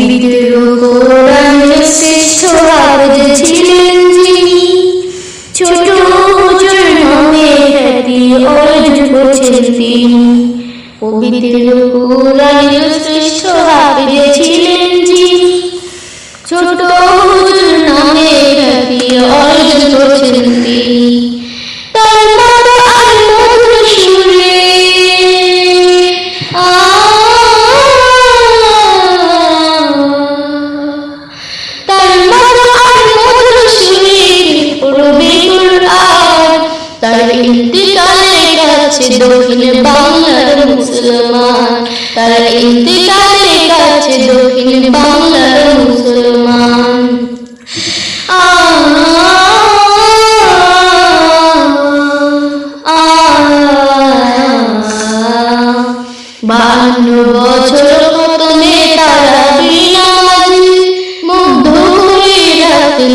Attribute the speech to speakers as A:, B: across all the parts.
A: পবিত্র শ্রেষ্ঠ ছিলেন ছোট হুজুর নামে খ্যাতি অর্জন করেছেন তিনি। শ্রেষ্ঠ ছিলেন ছোট হুজুর নামে খ্যাতি অর্জন করেছেন তিনি। তার ইন্তিকালের কাছে দক্ষিণ বাংলার মুসলমান। তার ইন্তিকালের কাছে দক্ষিণ বাংলার মুসলমান। আ বান্ন বছর খতমে তারা বিনামাজি মুগ্ধ করে রাখতেন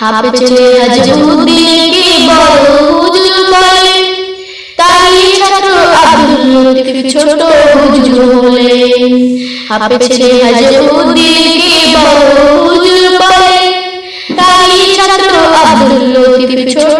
A: হাফে ছেলে হাজুদ্দিনকে বড় হুজুর বলে তাই ছাত্র আব্দুল লতিফ ছোট হুজুর বলে হাফে ছেলে হাজুদ্দিনকে বড় হুজুর বলে তাই ছাত্র আব্দুল লতিফ ছোট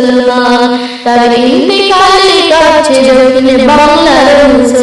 A: মুসলমান তার ইন্দিকালে কাছে যখন বাংলার মুসলমান